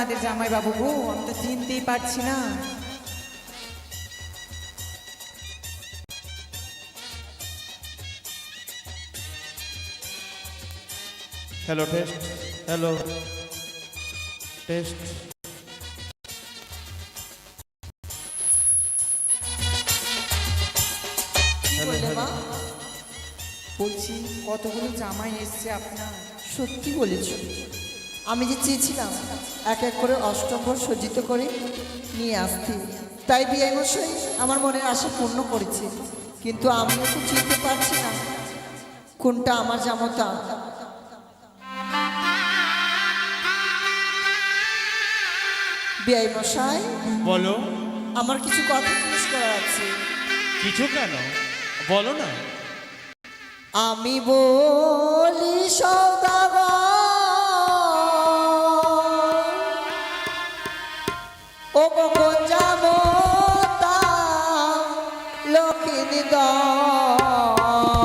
আমাদের জামাই বাবু গো আমি তো চিনতেই পারছি না। হ্যালো টেস্ট হ্যালো টেস্ট বলছি কতগুলো জামাই এসছে আপনার? সত্যি বলেছ। আমি যে চেয়েছিলাম এক এক করে অষ্টমভর সজ্জিত করে নিয়ে আসতে। তাই বিআই মশাই আমার মনের আশা পূর্ণ করেছে। কিন্তু আমিও তো চিনতে পারছি না কোনটা আমার জামতা। বিআই মশাই বলো। আমার কিছু কথা জিজ্ঞেস করার আছে। কিছু কেন? বলো না। আমি বলি সৌদাগর লক্ষ্মী আমি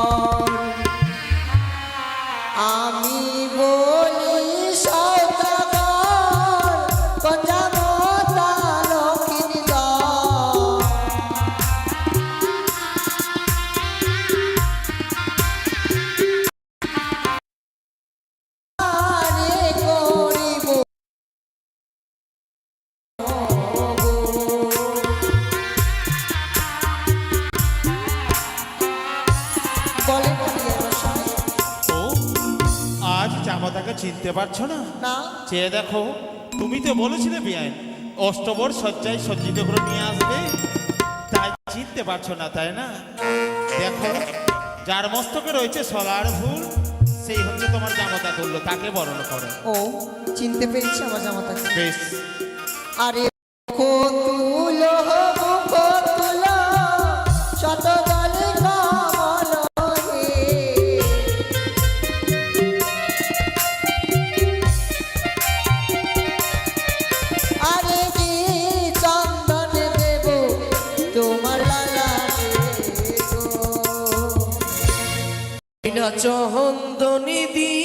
চিনতে পারছ না? না। চেয়ে দেখো তুমি তো বলেছিলে বিয়ান অষ্টবর সজ্জায় সজ্জিত করে নিয়ে আসবে। তাই চিনতে পারছ না তাই না? দেখো যার মস্তকে রয়েছে সলার ভুল সেই হচ্ছে তোমার জামাতা করল তাকে বরণ করো। ও চিনতে পেরেছি আমার জামাতা বেশ। আরে গো চন্দনী দিও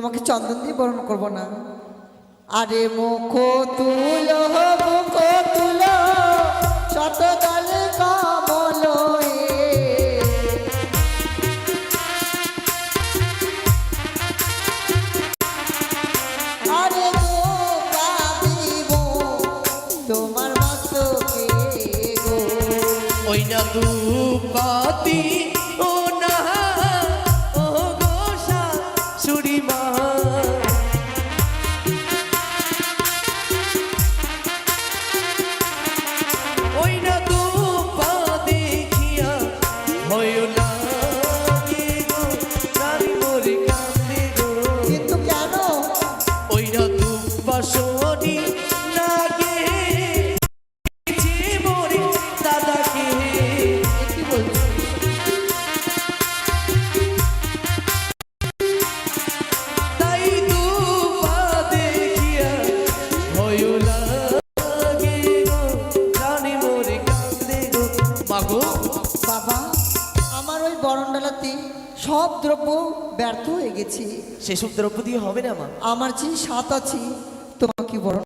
তোমাকে চন্দন দিয়ে বরণ করব না আরে মুখ তুলো মুখ তুলো শত দলে কমল। আরে তোমার গো ওই না দুপাতি ও বাবা আমার ওই বরণডালাতে সব দ্রব্য ব্যর্থ হয়ে গেছি। সেসব দ্রব্য দিয়ে হবে না মা। আমার যে সাত আছে তোমাকে বরণ